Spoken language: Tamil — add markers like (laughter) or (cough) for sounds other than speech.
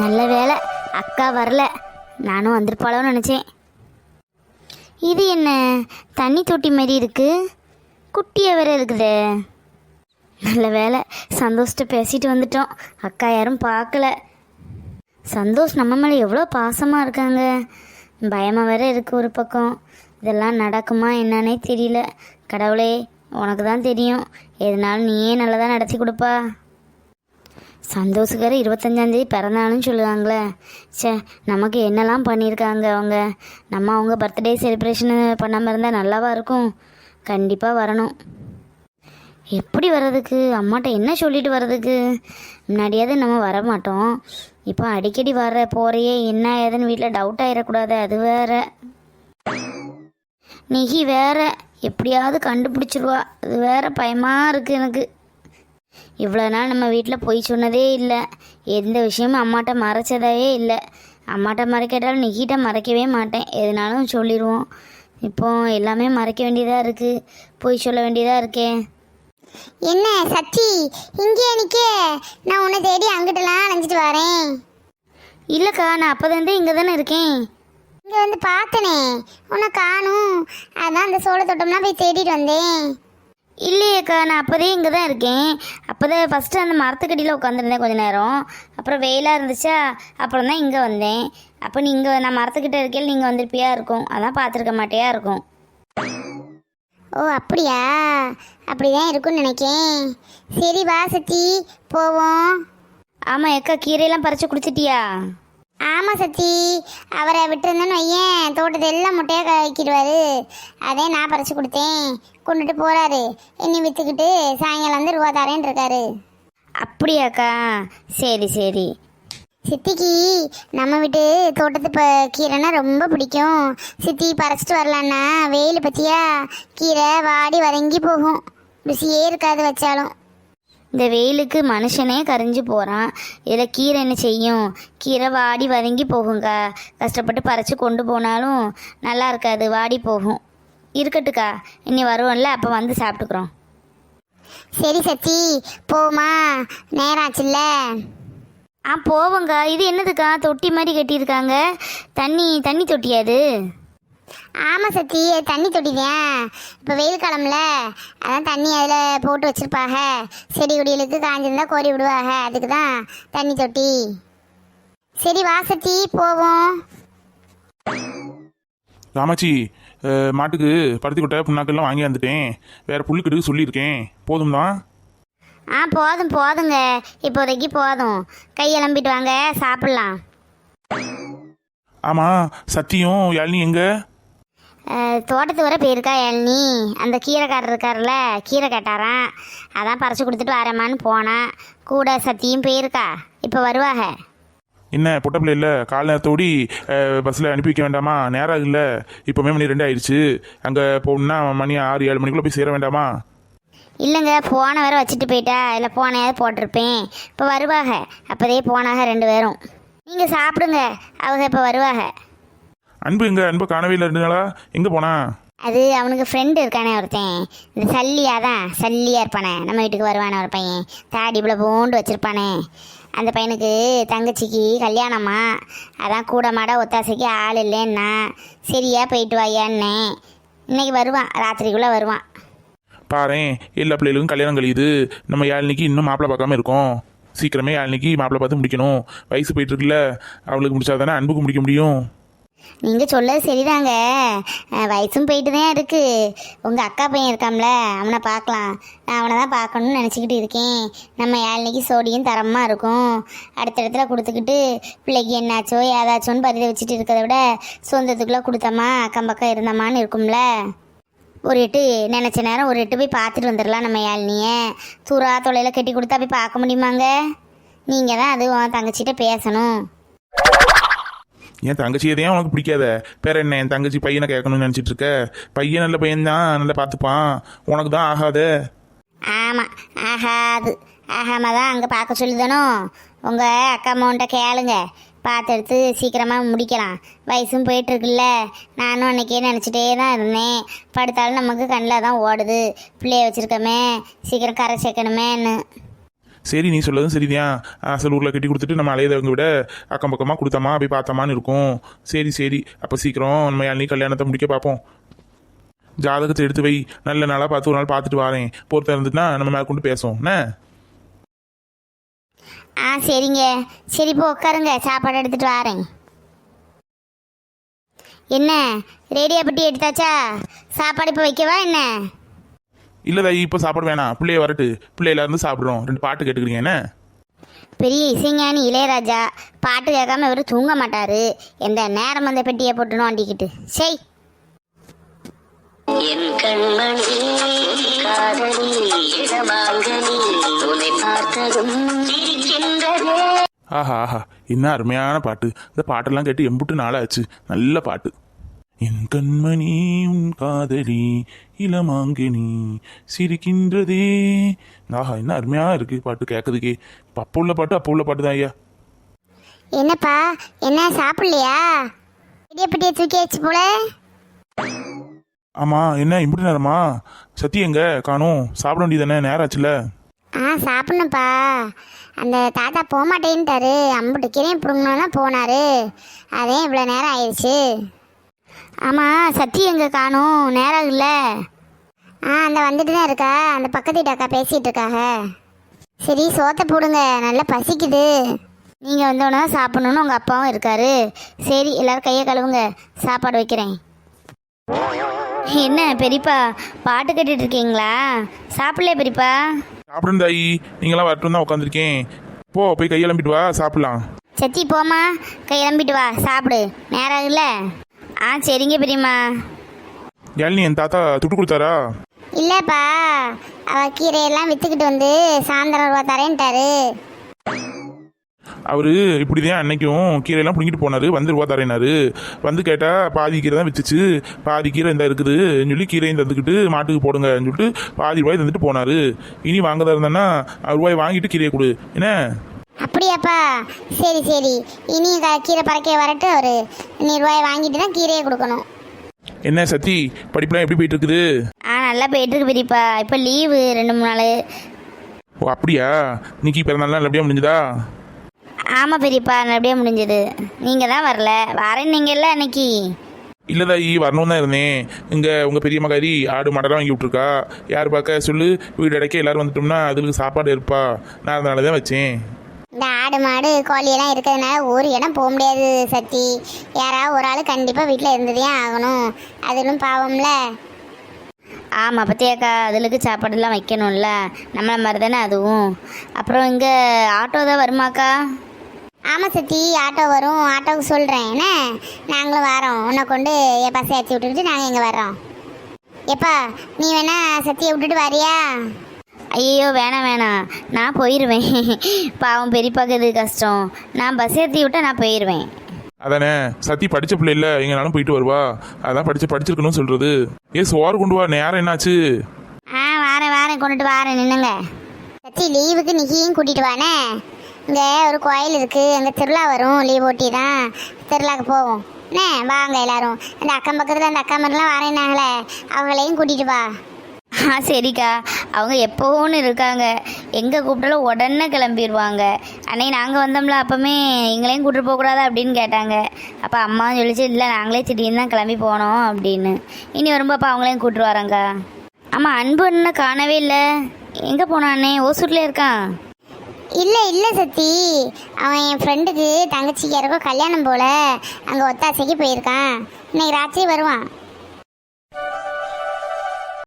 நல்ல வேலை அக்கா வரல. நானும் வந்திருப்பாளோன்னு நினச்சேன். இது என்ன? தண்ணி தொட்டி மாதிரி இருக்குது குட்டியாக வேற இருக்குதே. நல்ல வேலை சந்தோஷ்ட பேசிட்டு வந்துட்டோம். அக்கா யாரும் பார்க்கல. சந்தோஷ் நம்ம மேலே எவ்வளோ பாசமாக இருக்காங்க. பயமாக வேற இருக்குது ஒரு பக்கம். இதெல்லாம் நடக்குமா என்னன்னே தெரியல. கடவுளே உனக்கு தான் தெரியும். எதுனாலும் நீயே நல்லதாக நடத்தி கொடுப்பா. சந்தோஷக்கார இருபத்தஞ்சாந்தேதி பிறந்தாலும் சொல்லுவாங்களே. ச்சே நமக்கு என்னெல்லாம் பண்ணியிருக்காங்க அவங்க? நம்ம அவங்க பர்த்டே செலிப்ரேஷன் பண்ணாமல் இருந்தால் நல்லாவா இருக்கும்? கண்டிப்பாக வரணும். எப்படி வர்றதுக்கு? அம்மாட்ட என்ன சொல்லிட்டு வர்றதுக்கு? முன்னாடியாவது நம்ம வர மாட்டோம் இப்போ அடிக்கடி வர்ற போறையே என்ன ஏதுன்னு வீட்டில் டவுட் ஆகிடக்கூடாது அது வேற. நிகி வேற. எப்படியாவது கண்டுபிடிச்சிருவா. அது வேற பயமாக இருக்குது எனக்கு. இவ்வளோ நாள் நம்ம வீட்டில் பொய் சொன்னதே இல்லை. எந்த விஷயமும் அம்மாட்ட மறைச்சதாவே இல்லை. அம்மாட்ட மறைக்கட்டாலும் நிக்கிட்ட மறைக்கவே மாட்டேன். எதுனாலும் சொல்லிடுவோம் இப்போ எல்லாமே மறைக்க வேண்டியதாக இருக்குது பொய் சொல்ல வேண்டியதாக இருக்கே. என்ன சச்சி? இங்கே நிக்க. நான் உன்னை தேடி அங்கிட்டலாம் அலைஞ்சிட்டு வரேன். இல்லைக்கா நான் அப்போதேருந்தே இங்கே தானே இருக்கேன். இங்கே வந்து பார்த்தனே. உன்னை காணும். அதான் அந்த சோள தோட்டம்லாம் போய் தேடிட்டு வந்தேன். இல்லையேக்கா நான் அப்போதே இங்கே தான் இருக்கேன். அப்போதான் ஃபஸ்ட்டு அந்த மரத்துக்கடியில் உட்காந்துருந்தேன் கொஞ்சம் நேரம். அப்புறம் வெயிலாக இருந்துச்சா அப்புறம் தான் இங்கே வந்தேன். அப்போ நீங்கள் நான் மரத்துக்கிட்ட இருக்கையில் நீங்கள் வந்திருப்பியா இருக்கும். அதான் பார்த்துருக்க மாட்டேயா இருக்கும். ஓ அப்படியா? அப்படிதான் இருக்கும்னு நினைக்கேன். சரி வா சத்தி போவோம். ஆமாம் எக்கா கீரையெல்லாம் பறித்து குடிச்சிட்டியா? ஆமாம் சச்சி. அவரை விட்டுருந்தேன்னு வையேன். தோட்டத்தை எல்லாம் முட்டையாக காய்க்கிடுவாரு. அதே நான் பறிச்சு கொடுத்தேன். கொண்டுட்டு போறாரு. என்னை விற்றுக்கிட்டு சாயங்காலம் வந்து ரூபா தரேன் இருக்காரு. அப்படியாக்கா? சரி சரி. சித்திக்கு நம்ம வீட்டு தோட்டத்து ப கீரைனா ரொம்ப பிடிக்கும். சித்தி பறிச்சிட்டு வரலான்னா வெயில் பற்றியா கீரை வாடி வதங்கி போகும். ருசியே இருக்காது வச்சாலும். இந்த வெயிலுக்கு மனுஷனே கரைஞ்சு போகிறான் இதில் கீரை என்ன செய்யும்? கீரை வாடி வதங்கி போகுங்க. கஷ்டப்பட்டு பறித்து கொண்டு போனாலும் நல்லா இருக்காது வாடி போகும். இருக்கட்டுக்கா இனி வருவோம்ல அப்போ வந்து சாப்பிட்டுக்குறோம். சரி சச்சி போமா நேரம் ஆச்சுல்ல ஆ போவோங்க. இது என்னதுக்கா தொட்டி மாதிரி கட்டியிருக்காங்க. தண்ணி தண்ணி தொட்டியா அது? ஆமாம் சத்தி அது தண்ணி தொட்டிதான் இப்போ வெயில் காலம்ல அதான் தண்ணி அதில் போட்டு வச்சிருப்பாக. செடி கொடிகளுக்கு காஞ்சிருந்தா கோரி விடுவாக. அதுக்கு தான் தண்ணி தொட்டி. சரி வா சத்தி போவோம். ராமாச்சி மாட்டுக்கு பருத்தி கொட்டை புண்ணாக்கெல்லாம் வாங்கி வந்துட்டேன். வேற புல்லுக்கிட்டு சொல்லியிருக்கேன். போதும் தான் ஆ போதும் போதுங்க. இப்போதைக்கு போதும். கையெலம்பிட்டு வாங்க சாப்பிட்லாம். ஆமாம் சத்தியும் யாழினி எங்க? தோட்டத்து வர போயிருக்கா நீ? அந்த கீரைக்காரர் இருக்கார்ல கீரை கேட்டாராம். அதான் பறிச்சு கொடுத்துட்டு வரேம்மான்னு போனான். கூட சத்தியும் போயிருக்கா. இப்போ வருவாக? என்ன பொட்ட பிள்ளை இல்லை? கால நேரத்தோடி பஸ்ஸில் அனுப்பி வைக்க வேண்டாமா? நேரம் இல்லை இப்போமே மணி ரெண்டு ஆயிடுச்சு. அங்கே போகணுன்னா மணி ஆறு ஏழு மணிக்குள்ளே போய் சேர வேண்டாமா? இல்லைங்க போன வர வச்சுட்டு போயிட்டா. இல்லை போனையாவது போட்டிருப்பேன். இப்போ வருவாக? அப்போதே போனாக ரெண்டு பேரும். நீங்கள் சாப்பிடுங்க. அவங்க இப்போ வருவாக? அன்பு எங்க? அன்பு காணவே இல்லை ரெண்டு நாளா? எங்கே போனா? அது அவனுக்கு ஃப்ரெண்டு இருக்கானே ஒருத்தன். இந்த சல்லியா தான். சல்லியாக இருப்பானே. நம்ம வீட்டுக்கு வருவானே ஒரு பையன். தாடி இவ்வளோ பூண்டு வச்சுருப்பானே. அந்த பையனுக்கு தங்கச்சிக்கு கல்யாணமா? அதான் கூட மாட ஒத்தாசைக்கு ஆள் இல்லைன்னா. சரியா போயிட்டு வாயான்னே. இன்னைக்கு வருவான். ராத்திரிக்குள்ளே வருவான். பாரேன் எல்லா பிள்ளைகளுக்கும் கல்யாணம் கழியுது. நம்ம யாழினிக்கு இன்னும் மாப்பிள்ளை பார்க்காம இருக்கோம். சீக்கிரமே யாழினிக்கு மாப்பிள்ளை பார்த்து முடிக்கணும். வயசு போயிட்டு இருக்குல்ல. அவளுக்கு முடிச்சா தானே அன்புக்கு முடிக்க முடியும். நீங்கள் சொல்ல சரிதாங்க. வயசும் போயிட்டு தான் இருக்குது உங்கள் அக்கா பையன் இருக்காம்ல அவனை பார்க்கலாம். நான் அவனை தான் பார்க்கணும்னு நினச்சிக்கிட்டு இருக்கேன். நம்ம ஏழ்னைக்கு சோடியும் தரமாக இருக்கும். அடுத்த இடத்துல கொடுத்துக்கிட்டு பிள்ளைக்கு என்னாச்சோ ஏதாச்சோன்னு பதில வச்சுட்டு இருக்கிறத விட சொந்தத்துக்குள்ளே கொடுத்தம்மா அக்கம் பக்கம் இருந்தம்மான்னு இருக்கும்ல. ஒரு எட்டு நினச்ச நேரம் ஒரு எட்டு போய் பார்த்துட்டு வந்துடலாம் நம்ம ஏழ்னியை தூரா தொலையில் கட்டி கொடுத்தா போய் பார்க்க முடியுமாங்க? நீங்கள் தான் அது உன் தங்கச்சிட்ட பேசணும். என் தங்கச்சி எதையும் உனக்கு பிடிக்காத? பேர என்ன என் தங்கச்சி பையனை கேட்கணும்னு நினச்சிட்டு இருக்க? பையன் நல்ல பையன் தான் நல்லா பார்த்துப்பான். உனக்கு தான் ஆகாது? ஆமாம் ஆகாது. ஆகாம தான் அங்கே பார்க்க சொல்லுதானோ உங்கள் அக்கா அம்மாவுன்ட்ட கேளுங்க. பார்த்து எடுத்து சீக்கிரமாக முடிக்கலாம். வயசும் போயிட்டுருக்குல்ல. நானும் அன்றைக்கே நினச்சிட்டே தான் இருந்தேன். படுத்தாலும் நமக்கு கண்ணில் தான் ஓடுது. பிள்ளைய வச்சுருக்கமே. சீக்கிரம் கரை சேர்க்கணுமேன்னு. சரி நீ சொல்லதும் சரிதான் அசல் ஊரில் கட்டி கொடுத்துட்டு நம்ம அலையதவங்க விட அக்கம் பக்கமாக கொடுத்தோமா போய் பார்த்தாமான்னு இருக்கும். சரி சரி அப்போ சீக்கிரம் நம்ம அன்னி கல்யாணத்தை முடிக்க பார்ப்போம். ஜாதகத்தை எடுத்து வை. நல்ல நாளாக பார்த்து ஒரு நாள் பார்த்துட்டு வரேன். பொறுத்த இருந்துட்டுனா நம்ம மேற்கொண்டு பேசுவோம். என்ன? ஆ சரிங்க. சரி இப்போ உட்காருங்க. சாப்பாடு எடுத்துட்டு வரேன். என்ன? ரேடியோ பெட்டி எடுத்தாச்சா? சாப்பாடு இப்போ வைக்கவா என்ன? இல்லை இப்போ சாப்பாடு வேணாம். பிள்ளைய வரட்டு. பிள்ளையில இருந்து சாப்பிட்றோம். ரெண்டு பாட்டு கேட்டுக்கிறீங்க என்ன? பெரிய இசைஞானி இளையராஜா பாட்டு கேட்காம இவர் தூங்க மாட்டாரு. எந்த நேரம் அந்த பெட்டியை போட்டுணும் வண்டிக்கிட்டு சரி என் கண்மணி காதலி இடமாங்கனி உன்னை பார்த்ததும் சிரிக்கின்றதே. ஆஹா ஆஹா. என்ன அருமையான பாட்டு. இந்த பாட்டெல்லாம் கேட்டு எம்புட்டு நாளாச்சு. நல்ல பாட்டு. என் கண்மணி உன் காதலி இளமாங்கனி சிரிக்கின்றதே. ஆஹா என்ன அருமையா இருக்கு பாட்டு கேட்கறதுக்கே. அப்போ உள்ள பாட்டு அப்போ உள்ள பாட்டு தான் ஐயா. என்னப்பா என்ன சாப்பிடலையா? பெரிய தூக்கி வச்சு போல. ஆமா என்ன இம்புட்டு நேரமா? சத்தி எங்க? காணும். சாப்பிட வேண்டியதானே நேரம் ஆச்சுல ஆ சாப்பிடணும்ப்பா. அந்த தாத்தா போக மாட்டேன்ட்டாரு அம்புட்டு கிரையும் பிடுங்கணும்னா போனாரு. அதே இவ்வளோ நேரம் ஆயிடுச்சு. ஆமாம் சத்தி எங்கே காணும்? நேரம் இல்லை. ஆ அந்த வந்துட்டு தான் இருக்கா. அந்த பக்கத்து வீட்டு அக்கா பேசிகிட்டு இருக்காக. சரி சோத்தை போடுங்க. நல்லா பசிக்குது. நீங்கள் வந்தோடனே சாப்பிடணுன்னு உங்கள் அப்பாவும் இருக்காரு. சரி எல்லாரும் கையை கழுவுங்க. சாப்பாடு வைக்கிறேன். என்ன பெரியப்பா பாட்டு கேட்டுட்டு இருக்கீங்களா? சாப்பிடலையா பெரியப்பா? சாப்பிடுங்க தாயி. நீங்களாம் வரட்டும் தான் உட்காந்துருக்கேன் போ போய் கையெழும்பிட்டு வா சாப்பிடலாம். சத்தி போம்மா. கிளம்பிட்டு வா சாப்பிடு. நேரம் இல்லை. ஆ சரிங்க பெரியம்மா. யாழினி என் தாத்தா துட்டு கொடுத்தாரா? இல்லைப்பா அவ கீரையெல்லாம் விற்றுக்கிட்டு வந்து சாயந்தரம் ரூபா தரேன்ட்டாரு. அவரு இப்படிதான் அன்னைக்கும் கீரையெல்லாம் பிடிங்கிட்டு போனாரு வந்து ரூபா தரேனாரு வந்து கேட்டா பாதி கீரை தான் வித்துச்சு. பாதி கீரை இந்த இருக்குதுன்னு சொல்லி கீரையும் தந்துக்கிட்டு மாட்டுக்கு போடுங்கன்னு சொல்லிட்டு பாதி ரூபாய் தந்துட்டு போனாரு. இனி வாங்கதா இருந்தேன்னா ரூபாய் வாங்கிட்டு கீரையை கொடு. என்ன? அப்படியாப்பா? சரி சரி. இனி க- கீரை பறக்க வரட்டு அவரு நீ ரூபாய் வாங்கிட்டு தான் கீரையை கொடுக்கணும். என்ன சத்தி? படிப்புலாம் எப்படி போயிட்டு இருக்குது ஆ நல்லா போயிட்டு இருக்கு பெரியப்பா இப்போ லீவு ரெண்டு மூணு நாள். ஓ அப்படியா? இன்னைக்கு பிறந்தாலாம் நல்லபடியா முடிஞ்சுதா? ஆமாம் பெரியப்பா நல்லபடியாக முடிஞ்சது. நீங்கள் தான் வரல. வரேன் நீங்கள் இல்லை அன்னைக்கு? இல்லதாயி வரணும் தான் இருந்தேன். இங்க உங்க பெரிய மகாரி ஆடு மாடெல்லாம் வாங்கி விட்ருக்கா யார் பார்க்க? சொல்லு. வீடு இடைக்க எல்லாரும் வந்துட்டோம்னா அதுக்கு சாப்பாடு இருப்பா. நான் அதனால தான் வச்சேன். ஆடு மாடு கோழியெல்லாம் இருக்கிறதுனால ஒரு இடம் போக முடியாது சத்தி. யாராவது ஒரு ஆள் கண்டிப்பாக வீட்டில் இருந்ததே ஆகணும். அதிலும் பாவம்ல. ஆமாம் பத்தியாக்கா அதுகளுக்கு சாப்பாடுலாம் வைக்கணும்ல. நம்மள மாதிரி தானே அதுவும். அப்புறம் இங்கே ஆட்டோ தான் வருமாக்கா ஆமாம் சத்தி ஆட்டோ வரும். ஆட்டோவுக்கு சொல்கிறேன் என்ன? நாங்களும் வரோம். உன்னை கொண்டு என் பசை ஏற்றி விட்டுட்டு நாங்கள் இங்கே வர்றோம். எப்பா நீ வேணா சத்தியை விட்டுட்டு வரியா? ஐயோ வேணாம் வேணாம். நான் போயிடுவேன் (laughs) பாவம் பெரியப்பாக்கு இது கஷ்டம். நான் பஸ் ஏற்றி விட்டா நான் போயிடுவேன் அதானே? சத்தி படிச்ச பிள்ளை இல்ல. எங்கனாலும் போயிட்டு வருவா. அதான் படிச்சு படிச்சிருக்கணும்னு சொல்றது. ஏ சோறு கொண்டு வா. நேரம் என்னாச்சு? ஆ வாரேன் வாரேன். கொண்டுட்டு வாரேன். நின்னுங்க சச்சி லீவுக்கு நிக்கியும் கூட்டிட்டு வானே. இங்கே ஒரு கோயில் இருக்கு. அங்கே திருவிழா வரும். லீவ் ஓட்டி தான். திருவிழாக்கு போவோம். என்ன? வாங்க எல்லாரும். அந்த அக்கம் பக்கத்தில் அந்த அக்கா மாதிரிலாம் வரேனாங்களே அவங்களையும் கூட்டிட்டு வா. ஆ சரிக்கா. அவங்க எப்போன்னு இருக்காங்க. எங்கே கூப்பிட்டாலும் உடனே கிளம்பிடுவாங்க அன்னைக்கு நாங்கள் வந்தோம்ல அப்போமே எங்களையும் கூப்பிட்டு போகக்கூடாதா அப்படின்னு கேட்டாங்க. அப்போ அம்மாவும் சொல்லிச்சு இல்லை நாங்களே திடீர்னு தான் கிளம்பி போனோம் அப்படின்னு. இனி வரும்போது அப்போ அவங்களையும் கூப்பிட்டு வரோங்க்கா ஆமாம் அன்பு இன்னும் காணவே இல்லை. எங்கே போனானே ஓசூரில் இருக்கான். இல்லை இல்லை சத்தி. அவன் என் ஃப்ரெண்டுக்கு தங்கச்சிக்கு யாருக்கோ கல்யாணம் போல அங்கே ஒத்தாசைக்கு போயிருக்கான். இன்னைக்கு ராத்திரி வருவான்.